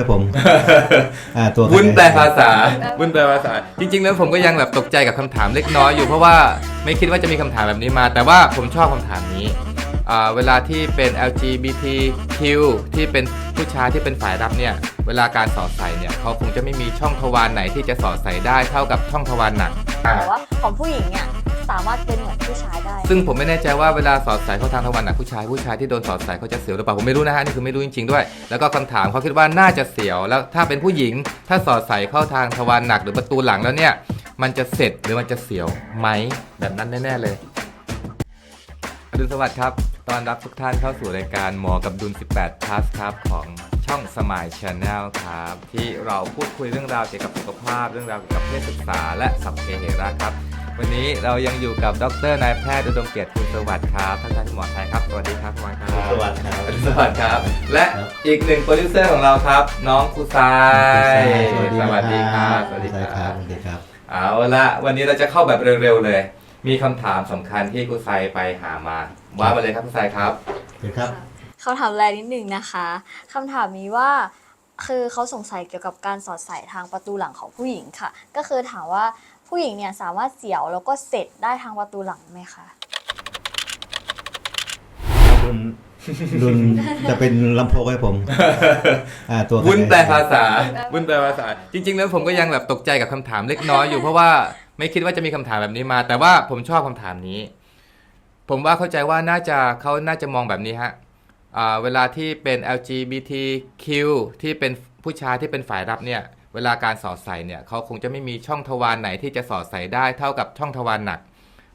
ครับผม อ่าตัววุ้นแปลภาษาวุ้นแปลภาษา จริง ๆ แล้วผมก็ยังแบบตกใจกับคำถามเล็กน้อยอยู่เพราะว่าไม่คิดว่าจะมีคำถามแบบนี้มา แต่ว่าผมชอบคำถามนี้อ่าเวลาที่เป็น LGBTQ ที่เป็นผู้ชายที่เป็นฝ่ายรับเนี่ยเวลาการสอดใส่เนี่ยเขาคงจะไม่มีช่องทวารไหนที่จะสอดใส่ได้เท่ากับช่องทวารหนักอ่า แต่ว่าของผู้หญิงเนี่ย สามารถเป็นเหมือนผู้ชายได้ ซึ่งผมไม่แน่ใจว่าเวลาสอดใส่เข้าทางทวารหนักผู้ชายผู้ชายที่โดนสอดใส่เขาจะเสียวหรือเปล่าผมไม่รู้นะฮะนี่คือไม่รู้จริงๆด้วย แล้วก็คำถามเขาคิดว่าน่าจะเสียวแล้วถ้าเป็นผู้หญิง ถ้าสอดใส่เข้าทางทวารหนักหรือประตูหลังแล้วเนี่ย มันจะเสร็จหรือมันจะเสียวไหมแบบนั้นแน่ๆเลยอดุลสวัสดิ์ครับตอนรับทุกท่านเข้าสู่รายการหมอกับดุล 18 plus ครับของช่องสมายช n แนลครับที่เราพูดคุยเรื่องราวเกี่ยวกับสุขภาพ เรื่องราวเกี่ยวกับเพศศึกษาและสัพเพเหระครับ วันนี้เรายังอยู่กับดรนายแพทย์อุดมเกียรติคุณสวัสดิ์ครับท่านอาจารย์หมอไทยครับสวัสดีครับคุณหมอครับสวัสดีครับอดุลสวัสดิ์ครับ และครับอีกหนึ่งโปรดิวเซอร์ของเราครับ น้องคุซายสวัสดีสวัสดีครับสวัสดีครับสวัสดีครับเอาละวันนี้เราจะเข้าแบบเร็วๆเลย มีคำถามสำคัญที่คุซายไปหามาว่ามาเลยครับคุซายครับเดี๋ยวครับคำถามแรกนิดหนึ่งนะคะคำถามนี้ว่าคือเขาสงสัยเกี่ยวกับการสอดใส่ทางประตูหลังของผู้หญิงค่ะ ก็คือถามว่า ผู้หญิงเนี่ยสามารถเสียวแล้วก็เสร็จได้ทางประตูหลังไหมคะรุนรุนจะเป็นลำโพงให้ผมอ่าตัววุ้นแปลภาษาวุ้นแปลภาษา จริง ๆ แล้วผมก็ยังแบบตกใจกับคำถามเล็กน้อยอยู่เพราะว่าไม่คิดว่าจะมีคำถามแบบนี้มา แต่ว่าผมชอบคำถามนี้ ผมว่าเข้าใจว่าน่าจะเขาน่าจะมองแบบนี้ฮะอ่าเวลาที่เป็น LGBTQ ที่เป็นผู้ชายที่เป็นฝ่ายรับเนี่ย เวลาการสอดใส่เนี่ยเขาคงจะไม่มีช่องทวารไหนที่จะสอดใส่ได้เท่ากับช่องทวารหนัก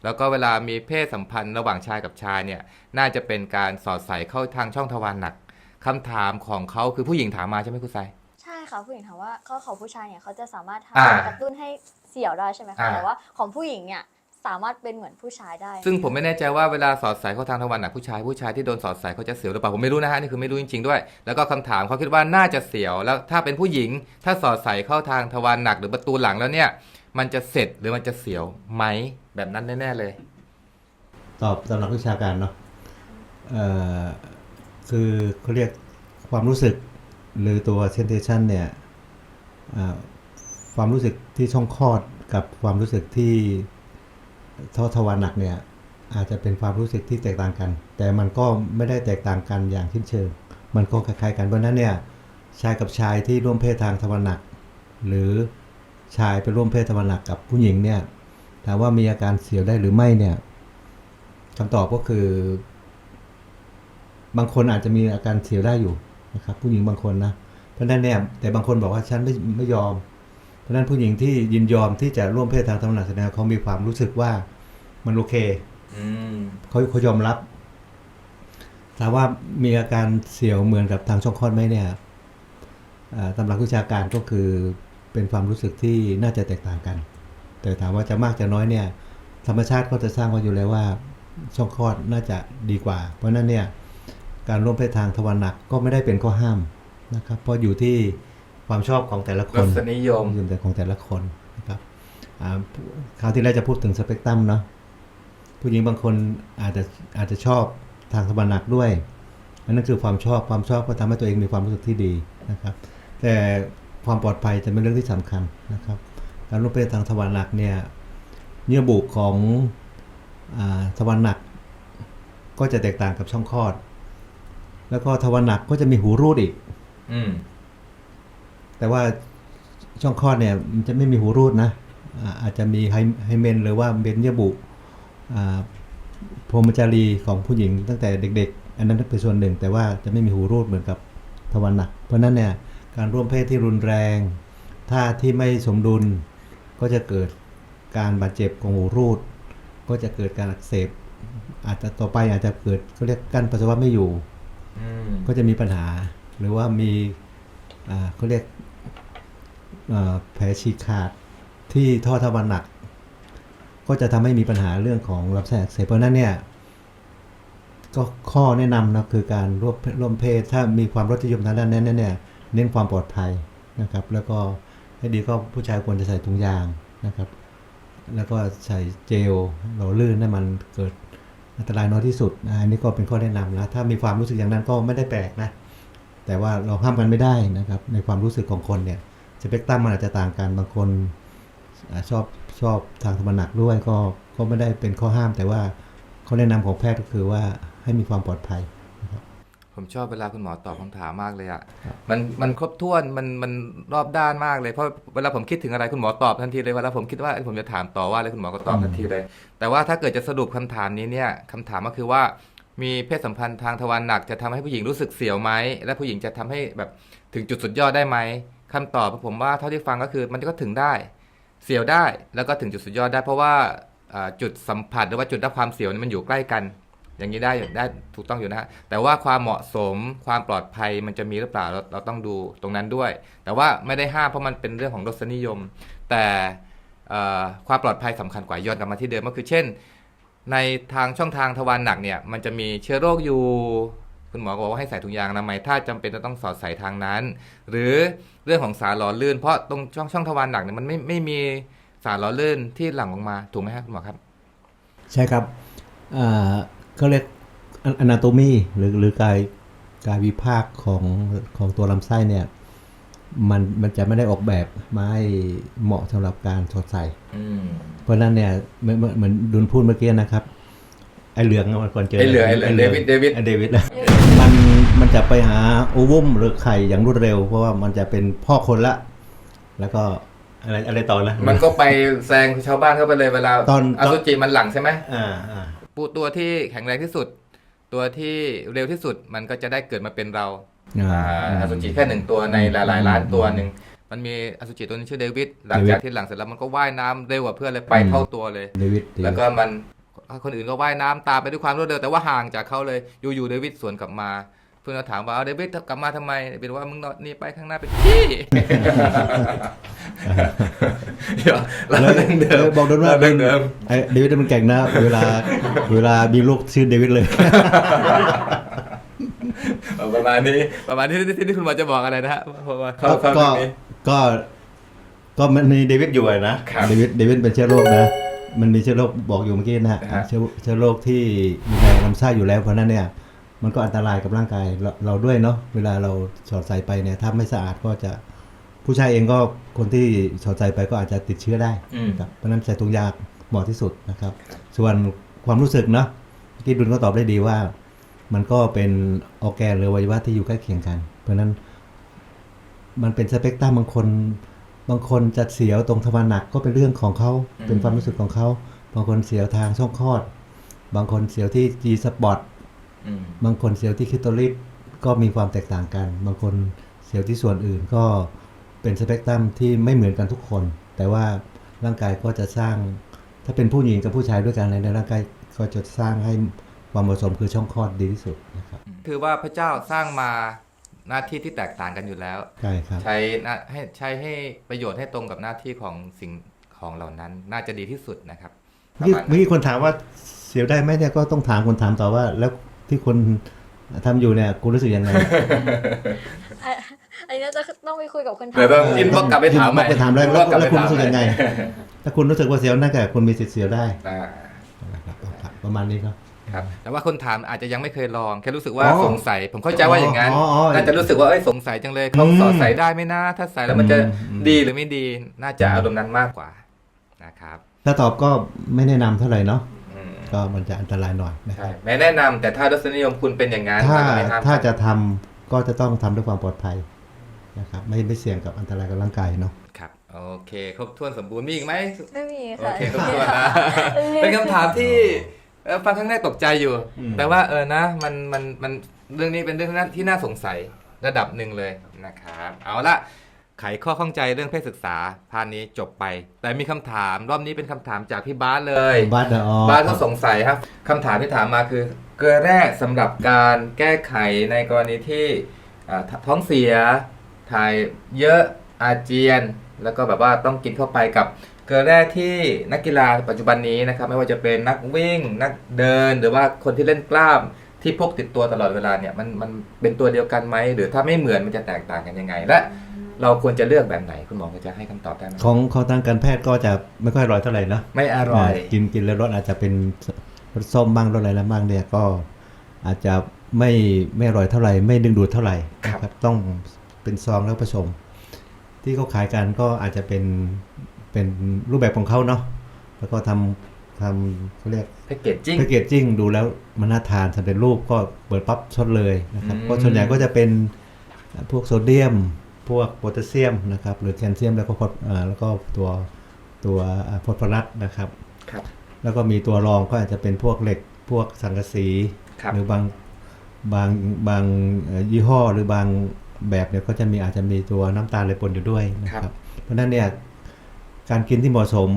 แล้วก็เวลามีเพศสัมพันธ์ระหว่างชายกับชายเนี่ยน่าจะเป็นการสอดใส่เข้าทางช่องทวารหนักคำถามของเขาคือผู้หญิงถามมาใช่ไหมคุณไซใช่ค่ะผู้หญิงถามว่าเขาของผู้ชายเนี่ยเขาจะสามารถอ่าทำกระตุ้นให้เสียวได้ใช่ไหมคะอ่าแต่ว่าของผู้หญิงเนี่ย สามารถเป็นเหมือนผู้ชายได้ ซึ่งผมไม่แน่ใจว่าเวลาสอดใส่เข้าทางทวารหนักผู้ชายผู้ชายที่โดนสอดใส่เขาจะเสียวหรือเปล่าผมไม่รู้นะฮะนี่คือไม่รู้จริงๆด้วย แล้วก็คำถามเขาคิดว่าน่าจะเสียวแล้วถ้าเป็นผู้หญิง ถ้าสอดใส่เข้าทางทวารหนักหรือประตูหลังแล้วเนี่ย มันจะเสร็จหรือมันจะเสียวไหมแบบนั้นแน่ๆเลย ตอบตามหลักวิชาการเนาะเอ่อคือเขาเรียกความรู้สึกหรือตัวเซนเทชันเนี่ยอ่าความรู้สึกที่ช่องคลอดกับความรู้สึกที่ ท่อทวารหนักเนี่ยอาจจะเป็นความรู้สึกที่แตกต่างกัน แต่มันก็ไม่ได้แตกต่างกันอย่างสิ้นเชิง มันก็คล้ายๆกันเพราะนั้นเนี่ยชายกับชายที่ร่วมเพศทางทวารหนัก หรือชายไปร่วมเพศทวารหนักกับผู้หญิงเนี่ยถามว่ามีอาการเสียวได้หรือไม่เนี่ยคำตอบก็คือ บางคนอาจจะมีอาการเสียวได้อยู่นะครับผู้หญิงบางคนนะเพราะนั้นเนี่ยแต่บางคนบอกว่าฉันไม่ไม่ยอม เพราะฉะนั้นผู้หญิงที่ยินยอมที่จะร่วมเพศทางธรรมนักแสดงเขามีความรู้สึกว่ามันโอเคอืมเขาเขายอมรับถามว่ามีอาการเสียวเหมือนกับทางช่องคลอดไหมเนี่ยอ่าตำหลักวิชาการก็คือเป็นความรู้สึกที่น่าจะแตกต่างกัน แต่ถามว่าจะมากจะน้อยเนี่ย ธรรมชาติก็จะสร้างไว้อยู่แล้วว่าช่องคลอดน่าจะดีกว่า เพราะฉะนั้นเนี่ยการร่วมเพศทางทวารหนักก็ไม่ได้เป็นข้อห้ามนะครับ เพราะอยู่ที่ ความชอบของแต่ละครนสนิยมอยู่แต่ของแต่ละคนนะครับอ่าคราวที่แล้วจะพูดถึงสเปกตรัมเนาะผู้หญิงบางคนอาจจะอาจจะชอบทางทวารหนักด้วยอันนั้นคือความชอบความชอบก็ทำให้ตัวเองมีความรู้สึกที่ดีนะครับ แต่ความปลอดภัยจะเป็นเรื่องที่สำคัญนะครับการร่วมเพศทางทวารหนักเนี่ยเยื่อบุของอาทวารหนักก็จะแตกต่างกับช่องคลอด แล้วก็ทวารหนักก็จะมีหูรูดอีก อืม แต่ว่าช่องคลอดเนี่ยมันจะไม่มีหูรูดนะอ่าอาจจะมีไฮไฮเมนหรือว่าเบนเยื่อบุอ่าพรหมจารีของผู้หญิงตั้งแต่เด็ก ๆ อันนั้นเป็นส่วนหนึ่ง แต่ว่าจะไม่มีหูรูดเหมือนกับทวารหนัก เพราะฉะนั้นเนี่ยการร่วมเพศที่รุนแรงท่าที่ไม่สมดุลก็จะเกิดการบาดเจ็บของหูรูด ก็จะเกิดการอักเสบ อาจจะต่อไปอาจจะเกิดเขาเรียกกั้นปัสสาวะไม่อยู่อืมก็จะมีปัญหา หรือว่ามีอ่าเขาเรียกอ่า แผลฉีกขาดที่ท่อทวารหนัก ก็จะทำให้มีปัญหาเรื่องของลำไส้อักเสบเพราะนั้นเนี่ยก็ข้อแนะนำนะคือการร่วมร่วมเพศถ้ามีความรสนิยมทางด้านนั้นเนี่ยเน้นความปลอดภัยนะครับ แล้วก็ให้ดีก็ผู้ชายควรจะใส่ถุงยางนะครับ แล้วก็ใส่เจลหล่อลื่นให้มันเกิดอันตรายน้อยที่สุดอันนี้ก็เป็นข้อแนะนำนะถ้ามีความรู้สึกอย่างนั้นก็ไม่ได้แปลกนะแต่ว่าเราห้ามกันไม่ได้นะครับ ในความรู้สึกของคนเนี่ย เปกตรัมมันอาจจะต่างกันบางคนอ่าชอบชอบทางธรรมหนักด้วยก็ก็ไม่ได้เป็นข้อห้าม แต่ว่าข้อแนะนำของแพทย์ก็คือว่าให้มีความปลอดภัยผมชอบเวลาคุณหมอตอบคำถามมากเลยอะ่ะ มันมันครบถ้วน มันมันรอบด้านมากเลย เพราะเวลาผมคิดถึงอะไรคุณหมอตอบทันทีเลย เวลาผมคิดว่าเอ้ยผมจะถามต่อว่าอะไรคุณหมอก็ตอบทันทีเลย แต่ว่าถ้าเกิดจะสรุปคำถามนี้เนี่ยคำถามก็คือว่า มีเพศสัมพันธ์ทางทวารหนักจะทำให้ผู้หญิงรู้สึกเสียวไหม และผู้หญิงจะทำให้แบบถึงจุดสุดยอดได้ไหม คำตอบของผมว่าเท่าที่ฟังก็คือมันก็ถึงได้ เสียวได้แล้วก็ถึงจุดสุดยอดได้ เพราะว่าจุดสัมผัสหรือว่าจุดรับความเสียวมันอยู่ใกล้กัน อย่างนี้ได้อยู่ได้ถูกต้องอยู่นะฮะแต่ว่าความเหมาะสมความปลอดภัยมันจะมีหรือเปล่าเราเราต้องดูตรงนั้นด้วย แต่ว่าไม่ได้ห้ามเพราะมันเป็นเรื่องของรสนิยม แต่ความปลอดภัยสำคัญกว่าย้อนกลับมาที่เดิมก็คือเช่น ในทางช่องทางทวารหนักเนี่ยมันจะมีเชื้อโรคอยู่ คุณหมอก็บอกว่าให้ใส่ถุงยางอนามัยถ้าจำเป็นจะต้องสอดใส่ทางนั้น หรือเรื่องของสารหล่อลื่น เพราะตรงช่องช่องทวารหนักเนี่ยมันไม่ไม่มีสารหล่อลื่นที่หลั่งออกมาถูกไหมครับคุณหมอครับ ใช่ครับอ่าก็เรียกอนาโตมีหรือหรือกายกายวิภาคของของตัวลำไส้เนี่ยมันมันจะไม่ได้ออกแบบมาให้เหมาะสำหรับการสอดใส่อืมเพราะฉะนั้นเนี่ยเหมือนเหมือนเหมือนดุลพูดเมื่อกี้นะครับ ไอเหลืองอะมันก่อนเจอไอ้เหลืองไอ้เหลืองเดวิดเดวิดไอเดวิดนะ มันมันจะไปหาโอวุมหรือไข่อย่างรวดเร็ว เพราะว่ามันจะเป็นพ่อคนละ แล้วก็อะไรอะไรต่อนะมันก็ไปแซงชาวบ้านเข้าไปเลยเวลาตอนอสุจิมันหลั่งใช่ไหมอ่าอ่าปูตัวที่แข็งแรงที่สุด ตัวที่เร็วที่สุดมันก็จะได้เกิดมาเป็นเราอ่าอ่าอสุจิแค่หนึ่งตัวในหลายๆล้านตัวหนึ่งมันมีอสุจิตัวนึงชื่อเดวิดหลังจากที่หลังเสร็จแล้วมันก็ว่ายน้ำเร็วกว่าเพื่อนเลยไปเท่าตัวเลยเดวิดแล้วก็มันคนอื่นก็ว่ายน้ำตามไปด้วยความรวดเร็วแต่ว่าห่างจากเขาเลยอยู่ๆเดวิดสวนกลับมาเพื่อนก็ถามว่าเอาเดวิดกลับมาทำไมเดวิดว่ามึงนอนนี่ไปข้างหน้าเป็นขี้เดี๋ยวเราเรื่องเดิมบอกโดนว่าเรื่องเดิมไอ้เดวิดมันเก่งนะ เวลาเวลามีลูกชื่อเดวิดเลยเอาประมาณนี้ประมาณนี้ที่ที่คุณหมอจะบอกอะไรนะฮะเพราะว่าเขาเขาก็เรื่องนี้ก็ก็มันมีเดวิดอยู่อะนะครับเดวิดเดวิดเป็นเชื้อโรคนะมันมีเชื้อโรคบอกอยู่เมื่อกี้นะฮะเชื้อเชื้อโรคที่อยู่ในลำไส้อยู่แล้วเพราะฉะนั้นเนี่ย มันก็อันตรายกับร่างกายเราเราด้วยเนาะเวลาเราสอดใส่ไปเนี่ยถ้าไม่สะอาดก็จะผู้ชายเองก็คนที่สอดใส่ไปก็อาจจะติดเชื้อได้อืมครับเพราะฉะนั้นใส่ถุงยางเหมาะที่สุดนะครับ ส่วนความรู้สึกเนาะเมื่อกี้ดุลก็ตอบได้ดีว่า มันก็เป็นออร์แกนหรืออวัยวะที่อยู่ใกล้เคียงกัน เพราะฉะนั้น มันเป็นสเปกตรัมบางคน บางคนจะเสียวตรงทวารหนักก็เป็นเรื่องของเขาอืมเป็นความรู้สึกของเขาบางคนเสียวทางช่องคลอด บางคนเสียวที่ G spot อืม บางคนเสียวที่คิโตลิสก็มีความแตกต่างกัน บางคนเสียวที่ส่วนอื่นก็เป็นสเปกตรัมที่ไม่เหมือนกันทุกคน แต่ว่าร่างกายก็จะสร้าง ถ้าเป็นผู้หญิงกับผู้ชายด้วยกันในร่างกายก็จะสร้างให้ความเหมาะสมคือช่องคลอดดีที่สุดนะครับคือว่าพระเจ้าสร้างมาหน้าที่ที่แตกต่างกันอยู่แล้ว ใช่ครับ ใช้นะให้ใช้ให้ประโยชน์ให้ตรงกับหน้าที่ของสิ่งของเหล่านั้น น่าจะดีที่สุดนะครับปเมื่อระกี้มาณเมื่อกี้คนถามว่าเสียวได้ไหมเนี่ยก็ต้องถามคนถามต่อว่าแล้ว ที่คนทำอยู่เนี่ยคุณรู้สึกยังไงอะอันนี้น่าจะต้องไปคุยกับคนถามเดี๋ยวต้องอินบ็อกกลับไปถามใหม่ไปถามแล้วอินแล้บ็วอกกลับแล้วไปคุณถามรู้สึกยังไงใหม่ถ้าคุณรู้สึกว่าเสียวนั่นก็คุณมีสิทธิ์เสียวได้อ่านะครับครับประมาณนี้ครับ ครับ แต่ว่าคนถามอาจจะยังไม่เคยลอง แค่รู้สึกว่าอ๋อสงสัย ผมเข้าใจว่าอย่างนั้น อ๋ออ๋อน่าจะรู้สึกว่าเอ้ยสงสัยจังเลยเขาอืมสอดใส่ได้ไหมนะถ้าใส่แล้วมันจะอืม ดีหรือไม่ดี น่าจะอารมณ์นั้นมากกว่านะครับ ถ้าตอบก็ไม่แนะนำเท่าไหร่เนาะอืม ก็มันจะอันตรายหน่อยนะคใช่รับไม่แนะนำแต่ถ้ารสนิยมคุณเป็นอย่างนั้นถ้าก็ไม่ห้มถ้าจะทำก็จะต้องทำด้วยความปลอดภัยนะครับไม่ไม่เสี่ยงกับอันตรายกับร่างกายเนาะครับโอเค ครบถ้วนสมบูรณ์มีอีกไหมไม่มีโอค่ะเคครบถ้วนนะเป็นคำถามที่เออฟังครั้งแรกตกใจอยู่อืมแต่ว่าเออนะมันมันมันเรื่องนี้เป็นเรื่องที่น่าสงสัยระดับหนึ่งเลยนะครับ เอาละ ไขข้อข้องใจเรื่องเพศศึกษาพาร์ทนี้จบไป แต่มีคำถามรอบนี้เป็นคำถามจากพี่บาสเลยบ้านเดออ๋อบ้านเขาสงสัยครับคำถามที่ถามมาคือ เกลือแร่สำหรับการแก้ไขในกรณีที่อ่าท้องเสียถ่ายเยอะอาเจียน แล้วก็แบบว่าต้องกินเข้าไปกับเกลือแร่ที่นักกีฬาปัจจุบันนี้นะครับไม่ว่าจะเป็นนักวิ่ง นักเดินหรือว่าคนที่เล่นกล้ามที่พกติดตัวตลอดเวลาเนี่ยมันมันเป็นตัวเดียวกันไหมหรือถ้าไม่เหมือนมันจะแตกต่างกันยังไงและ เราควรจะเลือกแบบไหนคุณหมอก็จะให้คำตอบได้ไหมของของทางการแพทย์ก็จะไม่ค่อยอร่อยเท่าไหร่เนาะไม่อร่อยากินกินแล้วรสอาจจะเป็นรสส้มบ้างรสอะไรแล้วบ้างเนี่ยก็อาจจะไม่ไม่อร่อยเท่าไหร่ไม่ดึงดูดเท่าไหร่ครับนะครับต้องเป็นซองแล้วผสม ที่เขาขายกันก็อาจจะเป็นเป็นรูปแบบของเขาเนาะแล้วก็ทำทำเขาเรียกแพคเกจจิ้งแพคเกจจิ้งดูแล้วมันน่าทานสำเร็จรูปก็เปิดปั๊บชดเลยนะครับอืมก็ส่วนใหญ่ก็จะเป็นพวกโซเดียม พวกโพแทสเซียมนะครับหรือแคลเซียมแล้วก็พอสอ่าแล้วก็ตัวตัวอ่าฟอสฟอรัสนะครับครับ แล้วก็มีตัวรองก็อาจจะเป็นพวกเหล็กพวกสังกะสีครับหรือบางบางบางเอ่อยี่ห้อหรือบางแบบเนี่ยก็จะมีอาจจะมีตัวน้ำตาลเลยปนอยู่ด้วยนะครับ เพราะฉะนั้นเนี่ยการกินที่เหมาะสม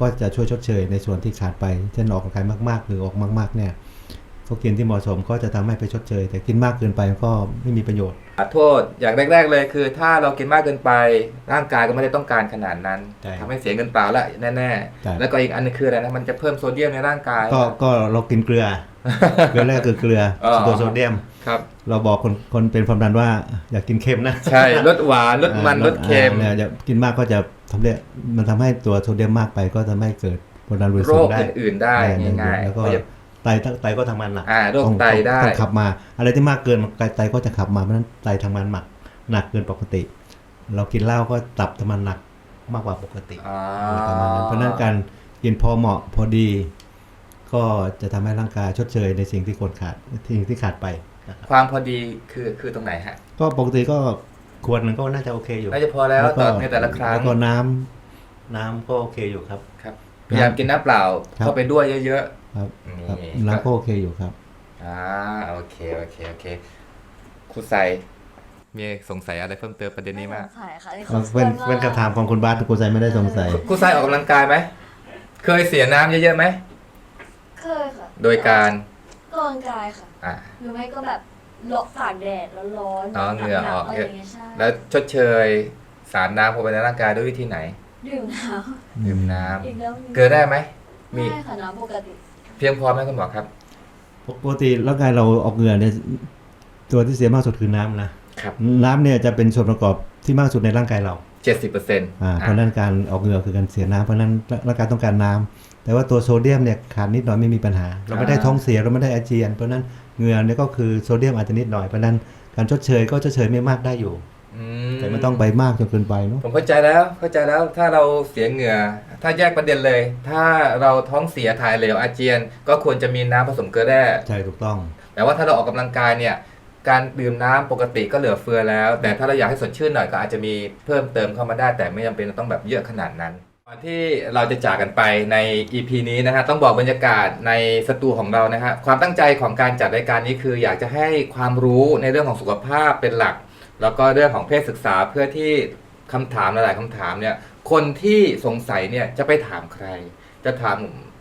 ก็จะช่วยชดเชยในส่วนที่ขาดไปเช่นออกกำลังกายมากๆ หรือออกมาก ๆ เนี่ย ก็กินที่เหมาะสมก็จะทำให้ไปชดเชย แต่กินมากเกินไปก็ไม่มีประโยชน์ขอโทษอย่างแรก ๆ เลยคือ ถ้าเรากินมากเกินไปร่างกายก็ไม่ได้ต้องการขนาดนั้นใช่ทำให้เสียเงินเปล่าละแน่ใช่ๆแล้วก็อีกอันนึงคืออะไรนะมันจะเพิ่มโซเดียมในร่างกาย ก็ก็เรากินเกลือเกลือแรกคือเกลืออ๋อตัวโซเดียมครับ เราบอกคนคนเป็นความดันว่าอยากกินเค็มนะใช่ลดหวานลดมันอ่าลดเค็มอ่าเนี่ยจะกินมากก็จะทำให้มันทำให้ตัวโซเดียมมากไปก็ทำให้เกิดความดันโลหิตโรสูงคได้อื่นๆได้แน่ๆง่ายๆแล้วก็ เพราะอย่าไตไตก็ทำงานหนักอ่าโรคต้องไตได้ต้องขับมา อะไรที่มากเกินไตก็จะขับมาเพราะฉะนั้นไตทำงานหนักหนักเกินปกติ เรากินเหล้าก็ตับทำงานหนักมากกว่าปกติอ่าประมาณนั้นเพราะฉะนั้นการกินพอเหมาะพอดี ก็จะทำให้ร่างกายชดเชยในสิ่งที่ควรขาดสิ่งที่ขาดไปนะครับความพอดีคือคือตรงไหนฮะ ก็ปกติก็ควรมันก็น่าจะโอเคอยู่น่าจะพอแล้วก็ต่อในแต่ละครั้งแล้วก็น้ำน้ำก็โอเคอยู่ครับครับพยายามกินน้ำเปล่าครับเข้าไปด้วยเยอะ ครับนี่ครับก็น้ำก็โอเคอยู่ครับๆอ่าโอเคโอเคโอเคครูไซมีสงสัยอะไรเพิ่มเติมประเด็นนี้มากสงสัยค่ะนี่เป็นเป็นคำถามของคุณบาสกูใจไม่ได้สงสัยครูไซออกกำลังกายไหมเคยเสียน้ำเยอะๆไหมเคยค่ะ โดยการออกกำลังกายค่ะอ่าหรือไม่ก็แบบหลบตากแดดแล้วร้อนอ๋อเหงื่อออกหนัๆอะไรอย่างเงี้ยใช่แล้วชดเชยสารน้ำเข้าไปในร่างกายด้วยวิธีไหน ดื่มน้ดื่มน้ำอีกแล้วำเกลือได้ไหมมีไม่ค่ะน้ำปกติเพียงพอไหมคุณหมอครับ ปกติร่างกายเราออกเหงื่อเนี่ยตัวที่เสียมากสุดคือน้ำนะครับน้ำเนี่ยจะเป็นส่วนประกอบที่มากสุดในร่างกายเราเจ็ดสิบเปอร์เซ็นต์อ่าเพราะฉะนั้นการออกเหงื่อคือการเสียน้ำเพราะฉะนั้นร่างกายต้องการน้ำแต่ว่าตัวโซเดียมเนี่ยขาดนิดหน่อยไม่มีปัญหา เราไม่ได้ท้องเสียเราไม่ได้อาเจียน เพราะฉะนั้นเหงื่อเนี่ยก็คือโซเดียมอาจจะนิดหน่อยเพราะฉะนั้นการชดเชยก็ชดเชยไม่มากได้อยู่ แต่ไม่ต้องไปมากจนเกินไปเนาะผมเข้าใจแล้วเข้าใจแล้วถ้าเราเสียเหงื่อ ถ้าแยกประเด็นเลย ถ้าเราท้องเสียถ่ายเหลวอาเจียน ก็ควรจะมีน้ำผสมเกลือแร่ใช่ถูกต้อง แต่ว่าถ้าเราออกกำลังกายเนี่ย การดื่มน้ำปกติก็เหลือเฟือแล้ว แต่ถ้าเราอยากให้สดชื่นหน่อยก็อาจจะมีเพิ่มเติมเข้ามาได้ แต่ไม่จำเป็นต้องแบบเยอะขนาดนั้นก่อนที่เราจะจากกันไปใน EP นี้นะฮะต้องบอกบรรยากาศในสตูของเรานะฮะความตั้งใจของการจัดรายการนี้คือ อยากจะให้ความรู้ในเรื่องของสุขภาพเป็นหลัก แล้วก็เรื่องของเพศศึกษาเพื่อที่คำถามหลาย ๆคำถามเนี่ย คนที่สงสัยเนี่ยจะไปถามใคร จะถาม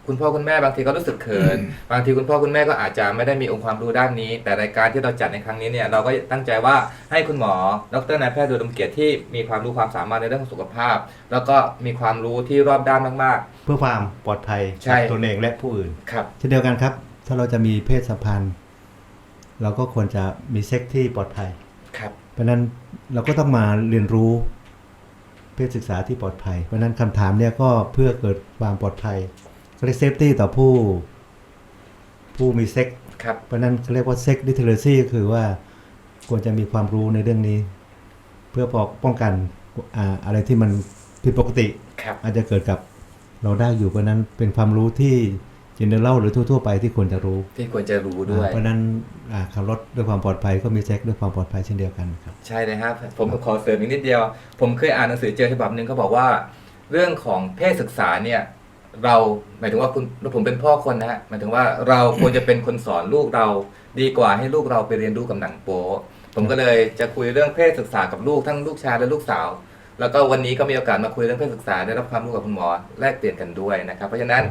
คุณพ่อคุณแม่บางทีก็รู้สึกเขิน บางทีคุณพ่อคุณแม่ก็อาจจะไม่ได้มีองค์ความรู้ด้านนี้ แต่รายการที่เราจัดในครั้งนี้เนี่ยเราก็ตั้งใจว่าให้คุณหมอ ดรนายแพทย์ดูดมเกียรติที่มีความรู้ความสามารถในเรื่องของสุขภาพ แล้วก็มีความรู้ที่รอบด้านมาก เพื่อความปลอดภัยใช่ กับตนเองและผู้อื่น ๆ ครับ เช่นเดียวกันครับ ถ้าเราจะมีเพศสัมพันธ์ เราก็ควรจะมีเซ็กที่ปลอดภัย ครับ เพราะฉะนั้นเราก็ต้องมาเรียนรู้เพศศึกษาที่ปลอดภัย เพราะฉะนั้นคำถามเนี่ยก็เพื่อเกิดความปลอดภัยเขาเรียกเซฟตี้ต่อผู้ ผู้มีเซ็กครับเพราะฉะนั้นเขาเรียกว่าเซ็กดิเทเลซี่ก็คือว่าควรจะมีความรู้ในเรื่องนี้ เพื่อปกป้องกันอ่าอะไรที่มันผิดปกติครับอาจจะเกิดกับเราได้อยู่เพราะฉะนั้นเป็นความรู้ที่ เจเนอเรลหรือทั่วๆไปที่ควรจะรู้ ที่ควรจะรู้ด้วยอ่าเพราะฉะนั้นอ่าขับรถด้วยความปลอดภัยก็มีเซ็กด้วยความปลอดภัยเช่นเดียวกันครับใช่เลยครับผมขอเสริมอีกนิดเดียว ผมเคยอ่านหนังสือเจอฉบับหนึ่งเขาบอกว่า เรื่องของเพศศึกษาเนี่ยเราหมายถึงว่าคุณผมเป็นพ่อคนนะฮะหมายถึงว่าเราควรจะเป็นคนสอนลูกเรา ดีกว่าให้ลูกเราไปเรียนรู้กับหนังโป๊ผมก็เลยจะคุยเรื่องเพศศึกษากับลูกทั้งลูกชายและลูกสาว แล้วก็วันนี้ก็มีโอกาสมาคุยเรื่องเพศศึกษาได้รับความรู้กับคุณหมอแลกเปลี่ยนกันด้วยนะครับ เพราะฉะนั้น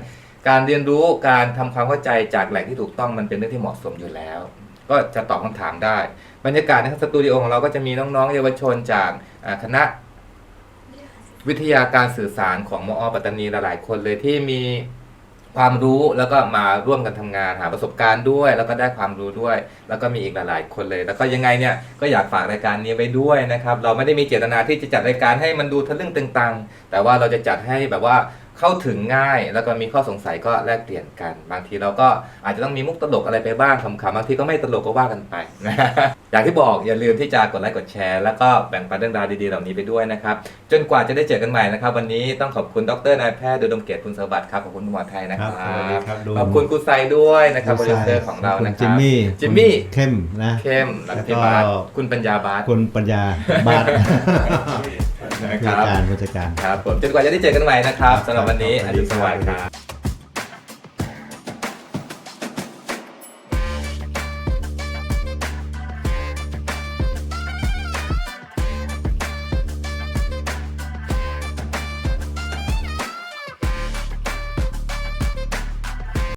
การเรียนรู้การทำความเข้าใจจากแหล่งที่ถูกต้องมันเป็นเรื่องที่เหมาะสมอยู่แล้ว ก็จะตอบคำถามได้ บรรยากาศในสตูดิโอของเราก็จะมีน้องๆ เยาวชนจากคณะวิทยาการสื่อสารของมอปัตตานีหลายๆคนเลยที่มีความรู้แล้วก็มาร่วมกันทำงานหาประสบการณ์ด้วย แล้วก็ได้ความรู้ด้วย แล้วก็มีอีกหลายๆ คนเลย แล้วก็ยังไงเนี่ยก็อยากฝากรายการนี้ไว้ด้วยนะครับ เราไม่ได้มีเจตนาที่จะจัดรายการให้มันดูทะลึ่งตึงตังแต่ว่าเราจะจัดให้แบบว่า เข้าถึงง่าย แล้วก็มีข้อสงสัยก็แลกเปลี่ยนกัน บางทีเราก็อาจจะต้องมีมุกตลกอะไรไปบ้างขำๆบางทีก็ไม่ตลกก็ว่ากันไปนะอย่างที่บอกอย่าลืมที่จะกดไลค์กดแชร์ แล้วก็แบ่งปันเรื่องราวดีๆเหล่านี้ไปด้วยนะครับ จนกว่าจะได้เจอกันใหม่นะครับ วันนี้ต้องขอบคุณดรนายแพทย์ดุดมเกียรติคุณสวัสดิ์ครับขอบคุณคุณหมอไทยนะคครัรับบสวัสดีครับดูขอบคุณคุณไซด้วยนะครับโปรดิวเซอร์ของเราขบนะณคจิรัมบมี่จิมมี่เข้มนะเข้มแล้วก็พี่แล้วก็บาสคุณปัญญาบาสคุณปัญญาบาท นะผู้คจัดรับการผู้จัดการ ครับผมจนกว่าจะได้เจอกันใหม่นะครับสำหรับวันนี้อรุณสวัสดิ์ครับ